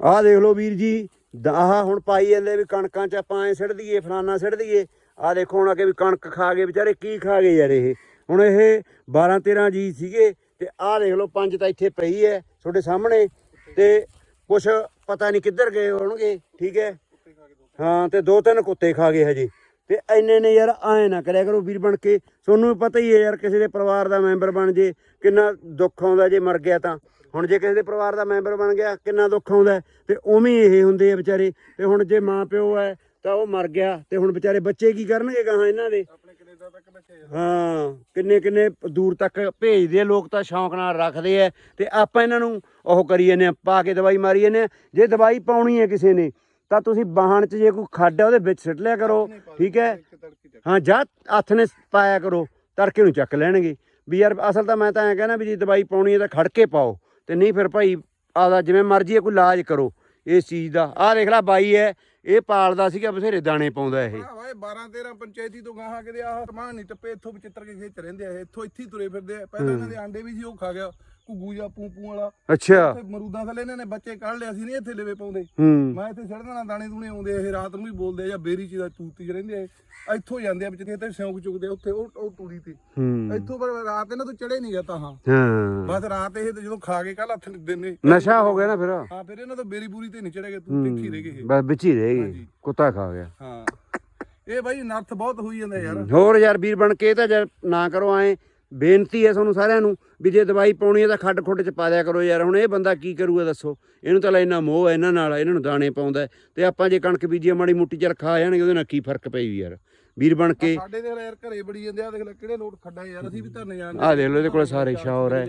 ਆਹ ਦੇਖ ਲਓ ਵੀਰ ਜੀ, ਦ- ਆਹ ਹੁਣ ਪਾਈ ਜਾਂਦੇ ਵੀ ਕਣਕਾਂ ਚ ਆਪਾਂ ਐ ਸਿੱਟ ਦਈਏ, ਫਲਾਨਾ ਸਿੱਟ ਦਈਏ। ਆਹ ਦੇਖੋ ਹੁਣ ਅੱਗੇ ਵੀ ਕਣਕ ਖਾ ਗਏ, ਵਿਚਾਰੇ ਕੀ ਖਾ ਗਏ ਯਾਰ ਇਹ। ਹੁਣ ਇਹ 12 13 ਜੀ ਸੀਗੇ ਤੇ ਆਹ ਦੇਖ ਲਓ ਪੰਜ ਤਾਂ ਇੱਥੇ ਪਈ ਐ ਤੁਹਾਡੇ ਸਾਹਮਣੇ। ਤੇ ਕੁਛ ਪਤਾ ਨਹੀਂ ਕਿੱਧਰ ਗਏ ਹੋਣਗੇ, ਠੀਕ ਹੈ ਹਾਂ, ਤੇ ਦੋ ਤਿੰਨ ਕੁੱਤੇ ਖਾ ਗਏ ਹਜੇ। ਤੇ ਐਨੇ ਨੇ ਯਾਰ ਐ ਨਾ ਕਰਿਆ ਕਰੋ ਵੀਰ ਬਣ ਕੇ। ਤੁਹਾਨੂੰ ਵੀ ਪਤਾ ਹੀ ਹੈ ਯਾਰ, ਕਿਸੇ ਦੇ ਪਰਿਵਾਰ ਦਾ ਮੈਂਬਰ ਬਣ ਜੇ, ਕਿੰਨਾ ਦੁੱਖ ਆਉਂਦਾ ਜੇ ਮਰ ਗਿਆ ਤਾਂ। ਹੁਣ ਜੇ ਕਿਸੇ ਦੇ ਪਰਿਵਾਰ ਦਾ ਮੈਂਬਰ ਬਣ ਗਿਆ ਕਿੰਨਾ ਦੁੱਖ ਆਉਂਦਾ। ਤੇ ਉਵੇਂ ਇਹ ਹੁੰਦੇ ਆ ਵਿਚਾਰੇ। ਤੇ ਹੁਣ ਜੇ ਮਾਂ ਪਿਓ ਹੈ ਤਾਂ ਉਹ ਮਰ ਗਿਆ। ਤੇ ਹੁਣ ਵਿਚਾਰੇ ਬੱਚੇ ਕੀ ਕਰਨਗੇ ਗਾਹਾਂ ਇਹਨਾਂ ਦੇ? ਹਾਂ ਕਿੰਨੇ ਕਿੰਨੇ ਦੂਰ ਤੱਕ ਭੇਜਦੇ ਲੋਕ ਤਾਂ ਸ਼ੌਂਕ ਨਾਲ ਰੱਖਦੇ ਆ। ਤੇ ਆਪਾਂ ਇਹਨਾਂ ਨੂੰ ਉਹ ਕਰੀ ਜਾਂਦੇ ਪਾ ਕੇ ਦਵਾਈ ਮਾਰੀ ਜਾਂਦੇ ਜੇ ਦਵਾਈ ਪਾਉਣੀ ਹੈ ਕਿਸੇ ਨੇ ਤਾਂ ਤੁਸੀਂ ਬਾਹਣ 'ਚ ਜੇ ਕੋਈ ਖੱਡ ਹੈ ਉਹਦੇ ਵਿੱਚ ਸਿੱਟ ਲਿਆ ਕਰੋ ਠੀਕ ਹੈ? ਹਾਂ ਜਾਂ ਹੱਥ ਨੇ ਪਾਇਆ ਕਰੋ ਤੜਕੇ ਨੂੰ ਚੱਕ ਲੈਣਗੇ। ਵੀ ਯਾਰ ਅਸਲ ਤਾਂ ਮੈਂ ਤਾਂ ਐਂ ਕਹਿੰਦਾ ਵੀ ਜੇ ਦਵਾਈ ਪਾਉਣੀ ਹੈ ਤਾਂ ਖੜ ਕੇ ਪਾਓ। ਤੇ ਨਹੀਂ ਫਿਰ ਭਾਈ ਆਦਾ ਜਿਵੇਂ ਮਰਜ਼ੀ ਹੈ ਕੋਈ ਇਲਾਜ ਕਰੋ ਇਸ ਚੀਜ਼ ਦਾ। ਆਹ ਦੇਖ ਲੈ ਬਾਈ ਹੈ ਇਹ ਪਾਲਦਾ ਸੀਗਾ ਬਥੇਰੇ ਦਾਣੇ ਪਾਉਂਦਾ ਇਹ। ਵਾਏ 12 13 ਪੰਚਾਇਤੀ ਤੋਂ ਗਾਹਾਂ ਕਿਤੇ ਆਹ ਸਮਾਨ ਨਹੀਂ ਟੱਪੇ ਇੱਥੋਂ ਵਿਚਿੱਤਰ ਕੇ ਖੇਚ ਰਹਿੰਦੇ ਆ ਇਹ, ਇੱਥੋਂ ਇੱਥੇ ਤੁਰੇ ਫਿਰਦੇ ਆ। ਪਹਿਲਾਂ ਇਹਨਾਂ ਦੇ ਆਂਡੇ ਵੀ ਸੀ ਉਹ ਖਾ ਗਿਆ। ਘੁੱਗੂ ਜਾਂ ਪੂ ਪੂ ਵਾਲਾ। ਅੱਛਾ। ਤੇ ਮਰੂਦਾਂ ਥੱਲੇ ਇਹਨਾਂ ਨੇ ਬੱਚੇ ਕੱਢ ਲਿਆ ਸੀ ਨਹੀਂ ਇੱਥੇ ਲੇਵੇ ਪਾਉਂਦੇ। ਹੂੰ। ਮੈਂ ਇੱਥੇ ਸੜਕਾਂ ਨਾਲ ਦਾਣੇ ਦੂਣੇ ਆਉਂਦੇ ਇਹ ਰਾਤ ਨੂੰ ਵੀ ਬੋਲਦੇ ਆ ਜਾਂ ਬੇਰੀ ਚ ਦਾ ਤੂਤੀ ਚ ਰਹਿੰਦੇ ਆ। ਇੱਥੋਂ ਜਾਂਦੇ ਆ ਵਿੱਚ ਤੇ ਸਿਉਂਕ ਚੁੱਕਦੇ ਆ ਉੱਥੇ ਉਹ ਉਹ ਤੂੜੀ ਤੇ। ਹੂੰ। ਇੱਥੋਂ ਪਰ ਰਾਤ ਇਹਨਾਂ ਤੋਂ ਚੜੇ ਨਹੀਂ ਗਿਆ ਤਾਂ ਹਾਂ। ਹਾਂ। ਬਸ ਰਾਤ ਇਹ ਤੇ ਜਦੋਂ ਖਾ ਕੇ ਕੱਲ ਹੱਥ ਦਿੰਦੇ। ਨਸ਼ਾ ਹੋ ਗਿਆ ਨਾ ਫਿਰ। ਹਾਂ ਫਿਰ ਇਹਨਾਂ ਤੋਂ ਬੇਰੀ ਬੂਰੀ ਤੇ ਨਹੀਂ ਚੜੇਗਾ ਤੂੰ ਤਿੱਖੀ ਰਹਿ ਇਹ। ਬਸ ਵਿੱਚ ਹੀ ਰਹਿ। ਕੁੱਤਾ ਖਾ ਗਿਆ। ਹਾਂ। ਇਹ ਬਾਈ ਨਰਥ ਬਹੁਤ ਹੋਈ ਜਾਂਦਾ ਯਾਰ। ਹੋਰ ਯਾਰ ਵੀਰ ਬਣ ਕੇ ਤਾਂ ਯਾਰ ਨਾ ਕਰੋ ਐ ਬੇਨਤੀ ਹੈ ਤੁਹਾਨੂੰ ਸਾਰਿਆਂ ਨੂੰ ਵੀ ਜੇ ਦਵਾਈ ਪਾਉਣੀ ਹੈ ਤਾਂ ਖੱਡ ਖੁੱਡ ਚ ਪਾ ਦਿਆ ਕਰੋ ਯਾਰ। ਹੁਣ ਇਹ ਬੰਦਾ ਕੀ ਕਰੂਗਾ ਦੱਸੋ? ਇਹਨੂੰ ਤਾਂ ਲੈ ਇੰਨਾ ਮੋਹ ਹੈ ਇਹਨਾਂ ਨਾਲ ਇਹਨਾਂ ਨੂੰ ਦਾਣੇ ਪਾਉਂਦਾ। ਤੇ ਆਪਾਂ ਜੇ ਕਣਕ ਬੀਜੀ ਮਾੜੀ ਮੁੱਟੀ ਚ ਰਖਾ ਜਾਣਗੇ ਉਹਦੇ ਨਾਲ ਕੀ ਫ਼ਰਕ ਪਈ ਯਾਰ? ਵੀਰ ਬਣ ਕੇ ਸਾਡੇ ਦੇ ਯਾਰ ਘਰੇ ਬੜੀ ਜਾਂਦੇ ਆ ਦੇਖ ਲੈ ਕਿਹੜੇ ਲੋਟ ਖੱਡਾ ਯਾਰ ਅਸੀਂ ਵੀ ਧਰਨੇ ਜਾਣਦੇ ਆਹ ਦੇਖ ਲਓ ਇਹਦੇ ਕੋਲ ਸਾਰੇ ਸ਼ੌਰ ਹੈ।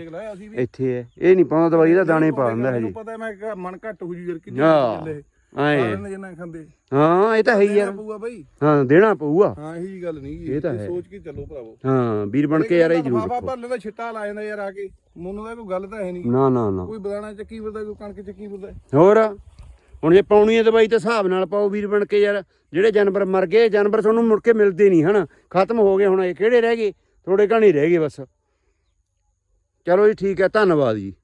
ਇੱਥੇ ਹੈ। ਇਹ ਨਹੀਂ ਪਾਉਂਦਾ ਦਵਾਈ ਦਾ ਦਾਣੇ ਪਾ ਦਿੰਦਾ ਹਜੇ। ਮੈਨੂੰ ਪਤਾ ਮੈਂ ਕਿਹਾ ਮਨ ਘੱਟ ਹੋ ਜੂ ਯਾਰ ਕਿੰਨੇ ਐ ਸਾਰਿਆਂ ਨੇ ਖਾਂਦੇ। ਹਾਂ ਇਹ ਤਾਂ ਹੈ ਹੀ ਯਾਰ। ਪਊਆ ਬਾਈ। ਹਾਂ ਦੇਣਾ ਪਊਗਾ। ਹਾਂ ਇਹੀ ਗੱਲ ਨਹੀਂ ਇਹ ਤਾਂ ਹੈ। ਸੋਚ ਕੇ ਚੱਲੋ ਭਰਾਵੋ। ਹਾਂ ਵੀਰ ਬਣ ਕੇ ਯਾਰ ਇਹ ਜ਼ਰੂਰ ਬਾਬਾ ਰੱਖੋ ਭੱਲੇ ਦਾ ਛਿੱਟਾ ਲਾ ਜਾਂਦਾ ਯਾਰ ਆ ਕੇ। ਮੈਨੂੰ ਤਾਂ ਕੋਈ ਗੱਲ ਤਾਂ ਹੈ ਨਹੀਂ। ਨਾ ਨਾ ਨਾ। ਕੋਈ ਬਦਾਣਾ ਚੱਕੀ ਫਿਰਦਾ ਕੋਈ ਕਣਕ ਚੱਕੀ ਫਿਰਦਾ। ਹੋਰ? ਹੁਣ ਜੇ ਪਾਉਣੀ ਹੈ ਦਵਾਈ ਤਾਂ ਹਿਸਾਬ ਨਾਲ ਪਾਓ ਵੀਰ ਬਣ ਕੇ ਯਾਰ। ਜਿਹੜੇ ਜਾਨਵਰ ਮਰ ਗਏ ਜਾਨਵਰ ਤੁਹਾਨੂੰ ਮੁੜ ਕੇ ਮਿਲਦੇ ਨਹੀਂ ਹਨ? ਖਤਮ ਹੋ ਗਏ ਹੁਣ ਇਹ ਕਿਹੜੇ ਰਹਿ ਗਏ? ਥੋੜੇ ਘਣੀ ਰਹਿ ਗਏ ਬਸ। ਚਲੋ ਜੀ ਠੀਕ ਹੈ। ਧੰਨਵਾਦ ਜੀ।